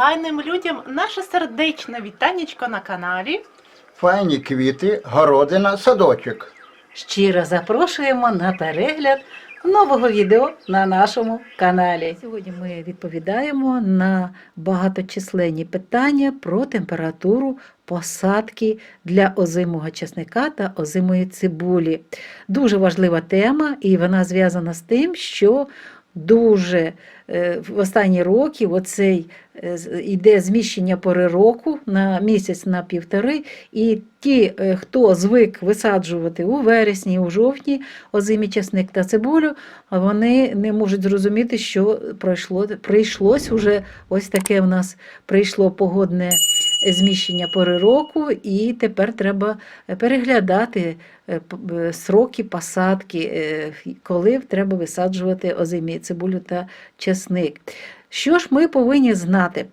файним людям наше сердечне вітанечко на каналі. Файні квіти, городина, садочок. Щиро запрошуємо на перегляд нового відео на нашому каналі. Сьогодні ми відповідаємо на багаточисленні питання про температуру посадки для озимого чесника та озимої цибулі. Дуже важлива тема, і вона зв'язана з тим, що дуже е, в останні роки оцей е, іде зміщення пори року на місяць на півтори, і ті, е, хто звик висаджувати у вересні, у жовтні озимі часник та цибулю, вони не можуть зрозуміти, що пройшло, прийшлось уже ось таке в нас прийшло погодне зміщення пори року, і тепер треба переглядати е, е, сроки посадки, е, коли треба висаджувати озимі цибулю та часник. Що ж ми повинні знати?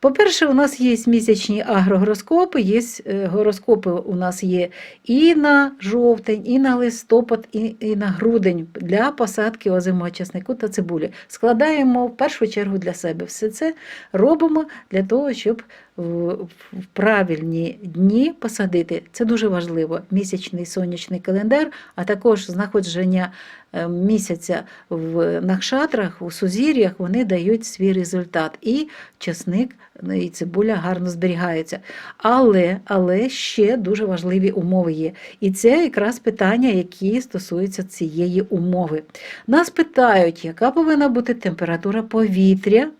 По-перше, у нас є місячні агрогороскопи, є гороскопи у нас є і на жовтень, і на листопад, і, і на грудень для посадки озимого часнику та цибулі. Складаємо в першу чергу для себе. Все це робимо для того, щоб в правильні дні посадити. Це дуже важливо. Місячний сонячний календар, а також знаходження е, місяця в накшатрах, у сузір'ях, вони дають свій результат. І часник ну, і цибуля гарно зберігаються. Але, але ще дуже важливі умови є. І це якраз питання, які стосуються цієї умови. Нас питають, яка повинна бути температура повітря.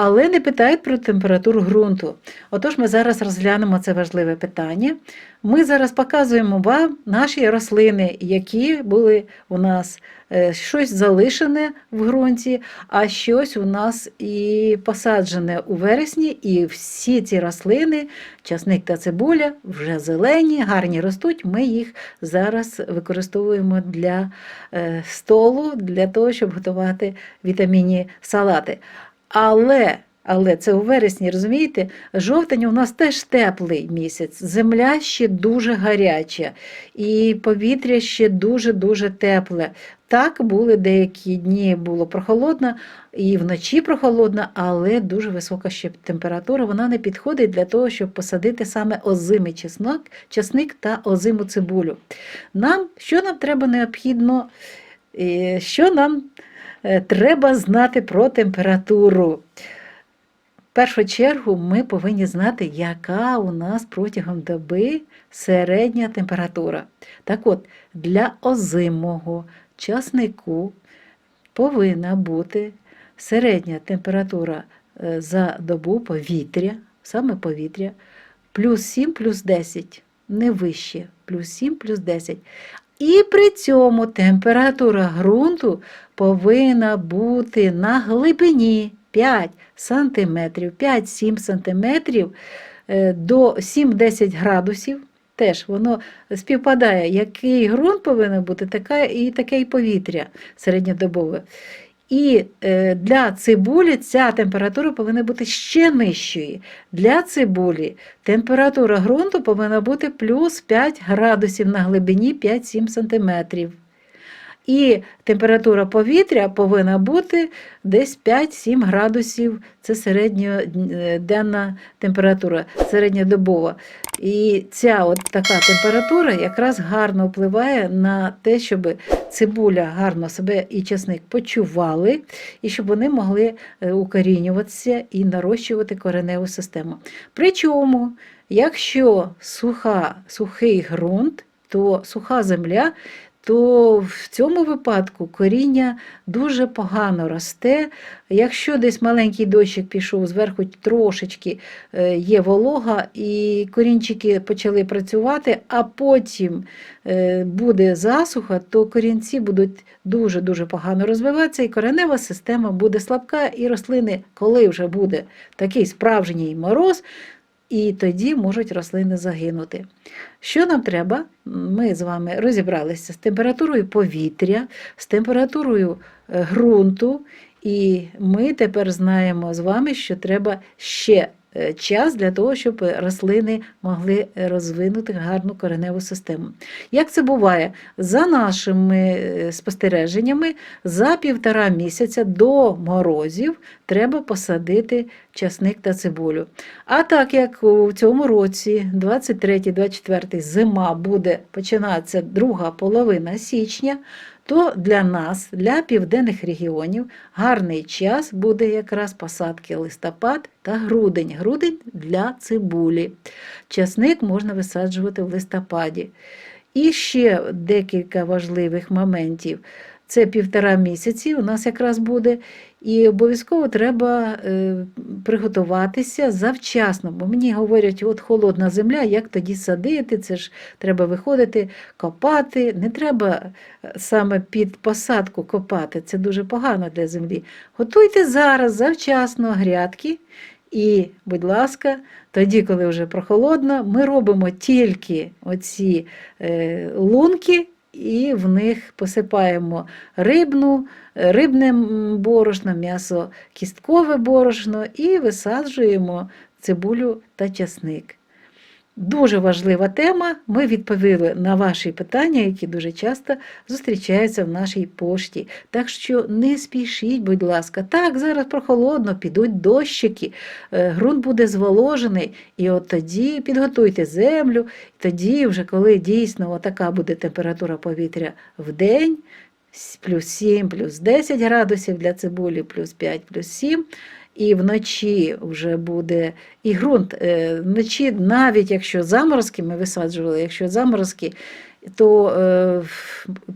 Але не питають про температуру ґрунту. Отож, ми зараз розглянемо це важливе питання. Ми зараз показуємо вам наші рослини, які були у нас е, щось залишене в ґрунті, а щось у нас і посаджене у вересні. І всі ці рослини, часник та цибуля, вже зелені, гарні ростуть. Ми їх зараз використовуємо для е, столу, для того, щоб готувати вітамінні салати. Але, але це у вересні, розумієте, жовтень у нас теж теплий місяць, земля ще дуже гаряча, і повітря ще дуже-дуже тепле. Так були деякі дні було прохолодно, і вночі прохолодно, але дуже висока ще температура. Вона не підходить для того, щоб посадити саме озимий чеснок, часник та озиму цибулю. Нам, що нам треба необхідно, що нам треба знати про температуру. В першу чергу ми повинні знати, яка у нас протягом доби середня температура. Так от, для озимого часнику повинна бути середня температура е, за добу повітря, саме повітря, плюс 7, плюс 10, не вище, плюс 7, плюс 10. І при цьому температура ґрунту повинна бути на глибині 5 см, 5-7 см до 7-10 градусів. Теж воно співпадає, який ґрунт повинен бути, така і таке і повітря середньодобове. І е, для цибулі ця температура повинна бути ще нижчою. Для цибулі температура ґрунту повинна бути плюс 5 градусів на глибині 5-7 см. І температура повітря повинна бути десь 5-7 градусів. Це середньоденна температура, середньодобова. І ця от така температура якраз гарно впливає на те, щоб цибуля гарно себе і чесник почували, і щоб вони могли е, укорінюватися і нарощувати кореневу систему. Причому, якщо суха, сухий ґрунт, то суха земля, то в цьому випадку коріння дуже погано росте. Якщо десь маленький дощик пішов, зверху трошечки е, є волога, і корінчики почали працювати, а потім е, буде засуха, то корінці будуть дуже-дуже погано розвиватися, і коренева система буде слабка, і рослини, коли вже буде такий справжній мороз, і тоді можуть рослини загинути. Що нам треба? Ми з вами розібралися з температурою повітря, з температурою е, ґрунту, і ми тепер знаємо з вами, що треба ще час для того, щоб рослини могли розвинути гарну кореневу систему. Як це буває? За нашими е, спостереженнями, за півтора місяця до морозів треба посадити часник та цибулю. А так як у цьому році, 23-24 зима буде починатися друга половина січня, то для нас, для південних регіонів, гарний час буде якраз посадки листопад та грудень. Грудень для цибулі. Часник можна висаджувати в листопаді. І ще декілька важливих моментів. Це півтора місяці у нас якраз буде, і обов'язково треба е, приготуватися завчасно, бо мені говорять, от холодна земля, як тоді садити, це ж треба виходити, копати. Не треба е, саме під посадку копати, це дуже погано для землі. Готуйте зараз завчасно грядки. І, будь ласка, тоді, коли вже прохолодно, ми робимо тільки оці е, лунки, і в них посипаємо рибну, рибне борошно, м'ясо, кісткове борошно і висаджуємо цибулю та часник. Дуже важлива тема. Ми відповіли на ваші питання, які дуже часто зустрічаються в нашій пошті. Так що не спішіть, будь ласка. Так, зараз прохолодно, підуть дощики, е, ґрунт буде зволожений, і от тоді підготуйте землю, тоді, вже коли дійсно така буде температура повітря в день, плюс 7, плюс 10 градусів для цибулі, плюс 5, плюс 7, і вночі вже буде і ґрунт. е, Вночі, навіть якщо заморозки ми висаджували, якщо заморозки, то е,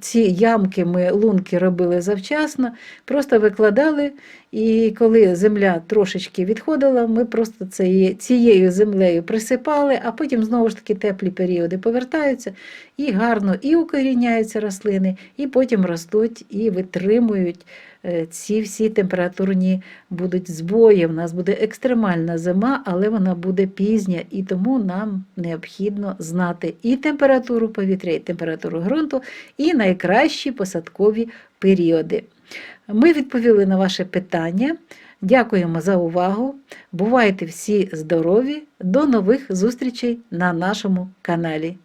ці ямки ми лунки робили завчасно, просто викладали, і коли земля трошечки відходила, ми просто цією, землею присипали, а потім знову ж таки теплі періоди повертаються і гарно і укоріняються рослини, і потім ростуть і витримують е, ці всі температурні будуть збої. У нас буде екстремальна зима, але вона буде пізня, і тому нам необхідно знати і температуру повітря, і температуру ґрунту, і найкращі посадкові періоди. Ми відповіли на ваше питання. Дякуємо за увагу. Бувайте всі здорові. До нових зустрічей на нашому каналі.